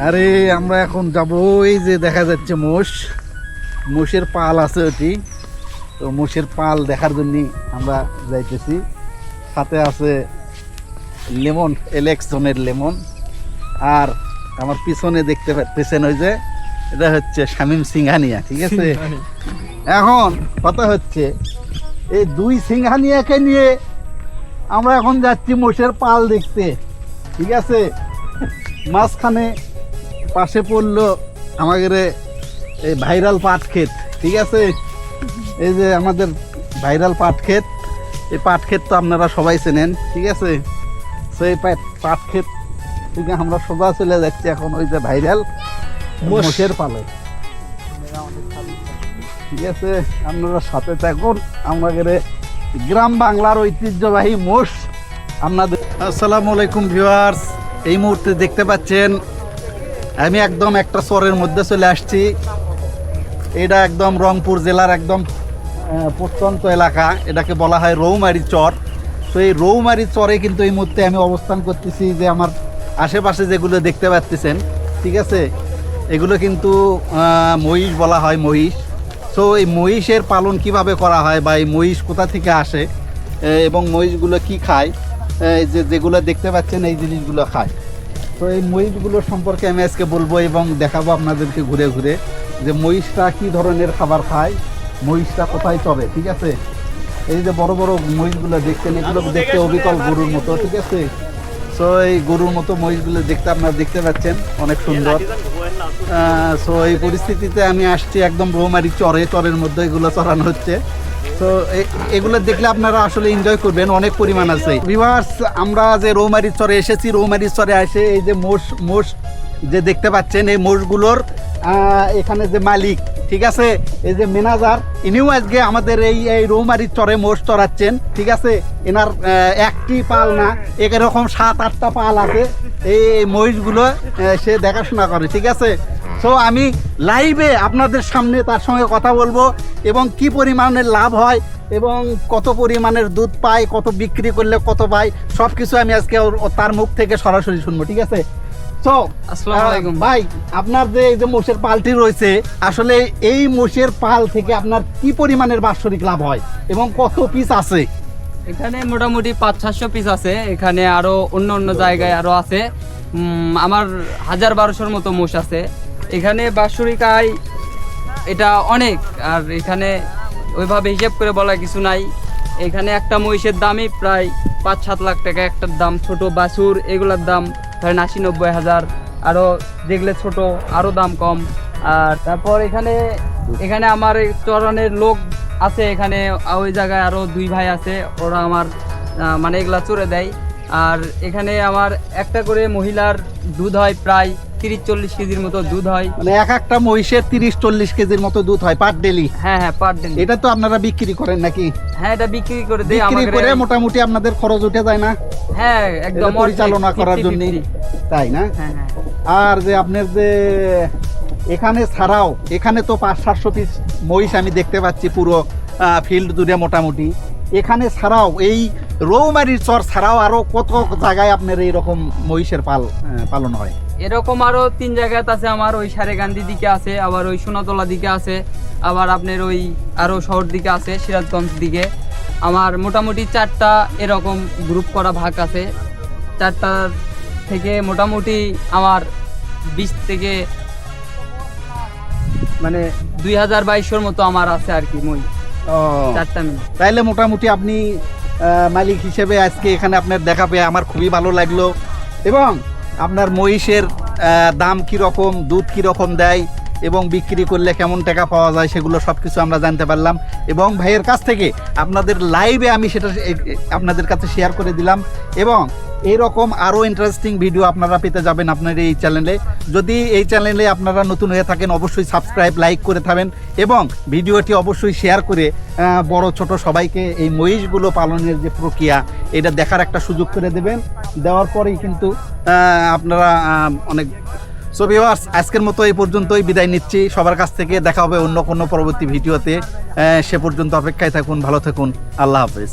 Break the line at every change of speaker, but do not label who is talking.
আরে আমরা এখন যাব এই যে দেখা যাচ্ছে মোষ। মোষের পাল আছে ওটি। তো মোষের পাল দেখার জন্য আমরা যাইতেছি। সাথে আছে লেমন এলেকশনের লেমন। আর আমার পিছনে দেখতে পেছেন ওই যে এটা হচ্ছে শামীম সিংহানিয়া ঠিক আছে? এখন কথা হচ্ছে এই দুই সিংহানিয়াকে নিয়ে আমরা এখন যাচ্ছি মোষের পাল দেখতে ঠিক আছে? মাঝখানে পাশে পড়ল আমাদের এই ভাইরাল পাট ক্ষেত ঠিক আছে? এই যে আমাদের ভাইরাল পাট ক্ষেত এই পাট ক্ষেত তো আপনারা সবাই চেনেন ঠিক আছে? সেই পাট পাট ক্ষেত থেকে আমরা সোজা চলে যাচ্ছি এখন ওই যে ভাইরাল মোষের পালে। ঠিক আছে? আপনারা সাথে থাকুন আমাদের গ্রাম বাংলার ঐতিহ্যবাহী মোষ। আপনাদের আসসালামু আলাইকুম ভিউয়ার্স এই মুহূর্তে দেখতে পাচ্ছেন আমি একদম একটা চরের মধ্যে চলে আসছি। এটা একদম রংপুর জেলার একদম প্রত্যন্ত এলাকা। এটাকে বলা হয় রৌমারি চর। তো এই রৌমারি চরে কিন্তু এই মুহূর্তে আমি অবস্থান করতেছি যে আমার আশেপাশে যেগুলো দেখতে পাচ্ছেন ঠিক আছে? এগুলো কিন্তু মহিষ বলা হয়, মহিষ। তো এই মহিষের পালন কীভাবে করা হয় বা এই মহিষ কোথা থেকে আসে এবং মহিষগুলো কি খায় যে, যেগুলো দেখতে পাচ্ছেন, এই জিনিসগুলো খায়। তো এই মহিষগুলো সম্পর্কে আমি আজকে বলব এবং দেখাবো আপনাদেরকে ঘুরে ঘুরে যে মহিষটা কি ধরনের খাবার খায় মহিষটা কোথায় চলে ঠিক আছে? এই যে বড় বড় মহিষগুলো দেখছেন এগুলো দেখতে অবিকল গরুর মতো ঠিক আছে? সো এই গরুর মতো মহিষগুলো দেখতে আপনারা দেখতে পাচ্ছেন অনেক সুন্দর। সো এই পরিস্থিতিতে আমি আসছি একদম রৌমারি চরে চরের মধ্যে এগুলো চড়ানো হচ্ছে। তো এগুলো দেখলে আপনারা আসলে এনজয় করবেন, অনেক পরিমাণ আছে। ভিভার্স আমরা যে রৌমারি চরে এসেছি রৌমারির চরে এসে এই যে মোষ মোষ যে দেখতে পাচ্ছেন, এই মোষগুলোর এখানে যে মালিক, ঠিক আছে? এই যে ম্যানেজার, ইনিও আজকে আমাদের এই এই রৌমারি চরে মোষ চড়াচ্ছেন, ঠিক আছে? এনার একটি পাল না এরকম সাত, আটটা পাল আছে। এই মহিষগুলো সে দেখাশোনা করে, ঠিক আছে? সো আমি লাইভে আপনাদের সামনে তার সঙ্গে কথা বলব এবং কি পরিমাণের লাভ হয় এবং কত পরিমাণের দুধ পায় কত বিক্রি করলে কত পায় সব কিছু আমি আজকে তার মুখ থেকে সরাসরি শুনব ঠিক আছে? সো
আসসালামু আলাইকুম।
ভাই আপনার যে এই যে মোষের পালটি রয়েছে আসলে এই মোষের পাল থেকে আপনার কি পরিমাণের বাৎসরিক লাভ হয় এবং কত পিস আছে?
এখানে মোটামুটি পাঁচ সাতশো পিস আছে। এখানে আরও অন্য অন্য জায়গায় আরও আছে। আমার হাজার বারোশোর মতো মোষ আছে। এখানে বাৎসরিক আয় এটা অনেক, আর এখানে ওইভাবে হিসেব করে বলা কিছু নাই। এখানে একটা মহিষের দামই প্রায় পাঁচ সাত লাখ টাকা, একটার দাম ছোট বাছুর, এগুলোর দাম ধরেন আশি নব্বই হাজার। আরও যেগুলো ছোট আরও দাম কম। আর তারপর এখানে এখানে আমার চরণের লোক আছে এখানে ওই জায়গায় আরও দুই ভাই আছে, ওরা আমার মানে এগুলা চড়ে দেয়। আর এখানে আমার একটা করে মহিলার দুধ হয় প্রায় তিরিশ চল্লিশ কেজির মতো দুধ হয়।
মানে এক একটা মহিষের তিরিশ চল্লিশ কেজির মতো দুধ হয় পার ডেলি।
হ্যাঁ হ্যাঁ পার দিন
এটা তো আপনারা বিক্রি করেন নাকি?
হ্যাঁ এটা বিক্রি করে দেয়
বিক্রি করে মোটামুটি আপনাদের খরচ উঠে যায় না?
হ্যাঁ একদম
পরিচালনা করার
50-50
জন্য তাই না?
হ্যাঁ হ্যাঁ।
আর যে আপনার যে এখানে ছাড়াও এখানে তো পাঁচ সাতশো পিস মহিষ আমি দেখতে পাচ্ছি পুরো ফিল্ড জুড়ে মোটামুটি। এখানে ছাড়াও, এই রৌমারির চর ছাড়াও আরও কত জায়গায় আপনার এইরকম মহিষের পাল পালন হয়?
এরকম আরও তিন জায়গায় আছে আমার, ওই সারেগান্ধি দিকে আছে, আবার ওই সোনাতলা দিকে আছে, আবার আপনার ওই আরও শহর দিকে আছে, সিরাজগঞ্জ দিকে। আমার মোটামুটি চারটা এরকম গ্রুপ করা ভাগ আছে। চারটার থেকে মোটামুটি আমার বিশ থেকে মানে দুই হাজার বাইশশোর মতো আমার আছে আর কি মই চারটা মিলে
তাইলে মোটামুটি আপনি আহ, মালিক হিসেবে আজকে এখানে আপনার দেখা পেয়ে আমার খুবই ভালো লাগল। এবং আপনার মহিষের আহ, দাম কীরকম দুধ কীরকম দেয় এবং বিক্রি করলে কেমন টাকা পাওয়া যায় সেগুলো সব কিছু আমরা জানতে পারলাম। এবং ভাইয়ের কাছ থেকে আপনাদের লাইভে আমি সেটা আপনাদের কাছে শেয়ার করে দিলাম। এবং এইরকম আরও ইন্টারেস্টিং ভিডিও আপনারা পেতে যাবেন আপনার এই চ্যানেলে যদি এই চ্যানেলে আপনারা নতুন হয়ে থাকেন, অবশ্যই সাবস্ক্রাইব লাইক করে থাকবেন এবং ভিডিওটি অবশ্যই শেয়ার করে বড়, ছোট সবাইকে এই মহিষগুলো পালনের যে প্রক্রিয়া, এটা দেখার একটা সুযোগ করে দেবেন। দেওয়ার পরেই কিন্তু আপনারা অনেক সো ভিওয়ার্স আজকের মতো এই পর্যন্তই বিদায় নিচ্ছি। সবার কাছ থেকে দেখা হবে অন্য কোনো পরবর্তী ভিডিওতে। সে পর্যন্ত অপেক্ষায় থাকুন, ভালো থাকুন। আল্লাহ হাফেজ।